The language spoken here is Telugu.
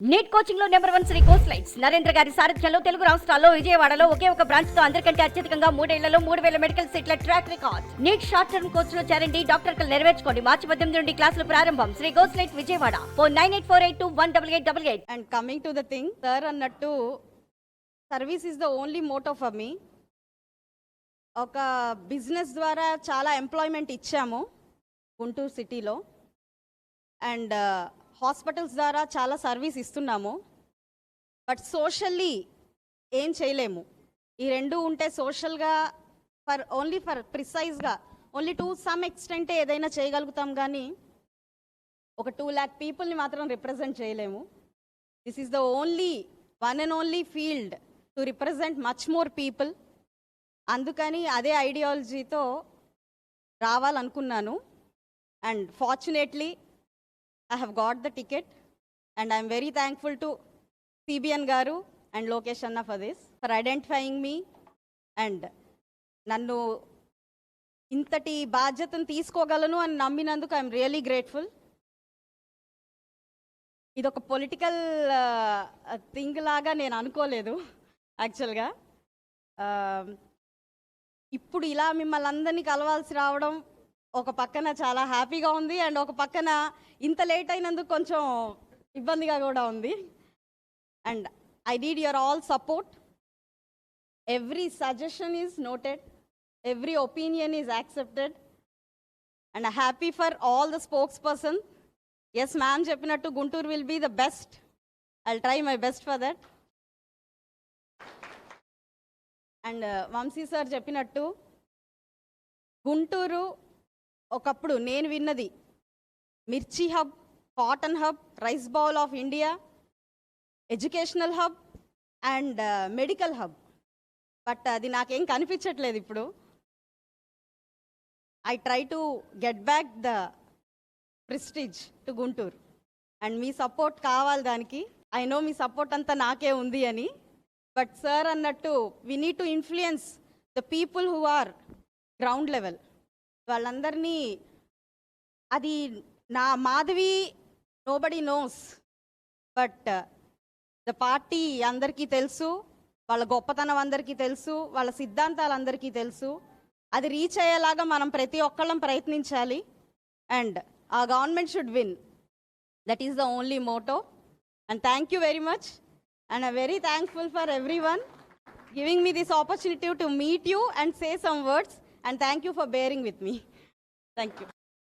Neat కోచింగ్లో number one Sri course lights Narendra గారి సారథ్యంలో తెలుగు రాష్ట్రాల్లో విజయవాడలో ఒకే ఒక బ్రాంచ్తో అందరికంటే అత్యధికంగా మూడేళ్ళలో మూడు వేల మెడికల్ సీట్ల track record NEET short term కోర్స్లో చేరండి డాక్టర్ కలు నెరవేర్చుకోండి. మార్చి పద్దెనిమిది నుండి క్లాసులు ప్రారంభం. Sri course light Vijayawada. Four nine eight four eight two one double eight double eight. And coming to the thing sir అన్నట్టు service is the only motto for me ఒక బిజినెస్ ద్వారా చాలా ఎంప్లాయ్మెంట్ ఇచ్చాము గుంటూరు సిటీలో అండ్ హాస్పిటల్స్ ద్వారా చాలా సర్వీస్ ఇస్తున్నాము. బట్ సోషల్లీ ఏం చేయలేము. ఈ రెండు ఉంటే సోషల్గా ఫర్ ఓన్లీ ఫర్ ప్రిసైజ్గా ఓన్లీ టు సమ్ ఎక్స్టెంటే ఏదైనా చేయగలుగుతాం కానీ ఒక టూ ల్యాక్ పీపుల్ని మాత్రం రిప్రజెంట్ చేయలేము. This is the only one and only field to represent much more people. అందుకని అదే ఐడియాలజీతో రావాలనుకున్నాను. And fortunately I have got the ticket and I'm very thankful to CBN గారు అండ్ లోకేష్ అన్న for this for identifying me and నన్ను ఇంతటి బాధ్యతను తీసుకోగలను అని నమ్మినందుకు ఐఎమ్ రియలీ గ్రేట్ఫుల్ ఇది ఒక పొలిటికల్ థింగ్ లాగా నేను అనుకోలేదు యాక్చువల్గా um, ఇప్పుడు ఇలా మిమ్మల్ని అందరినీ కలవాల్సి రావడం ఒక పక్కన చాలా హ్యాపీగా ఉంది అండ్ ఒక పక్కన ఇంత లేట్ అయినందుకు కొంచెం ఇబ్బందిగా కూడా ఉంది. And I need your all support. Every suggestion is noted. Every opinion is accepted. And happy for all the spokes person. Yes ma'am చెప్పినట్టు Guntur will be the best. I try my best for that. And Vamsi sir చెప్పినట్టు గుంటూరు ఒకప్పుడు నేను విన్నది mirchi hub cotton hub rice bowl of India educational hub and medical hub. But అది నాకేం కనిపించట్లేదు ఇప్పుడు. I try to get back the prestige to Guntur. And me support కావాలి దానికి. ఐ నో మీ సపోర్ట్ అంతా నాకే ఉంది అని. బట్ సార్ అన్నట్టు we need to influence the people who are ground level. వాళ్ళందరినీ అది నా Madhavi nobody knows but the party అందరికీ తెలుసు వాళ్ళ గొప్పతనం అందరికీ తెలుసు వాళ్ళ సిద్ధాంతాలు అందరికీ తెలుసు. అది రీచ్ అయ్యేలాగా మనం ప్రతి ఒక్కళ్ళం ప్రయత్నించాలి. అండ్ ఆ government should win that is the only motto and thank you very much and I very thankful for every one giving me this opportunity to meet you and say some words and thank you for bearing with me. Thank you.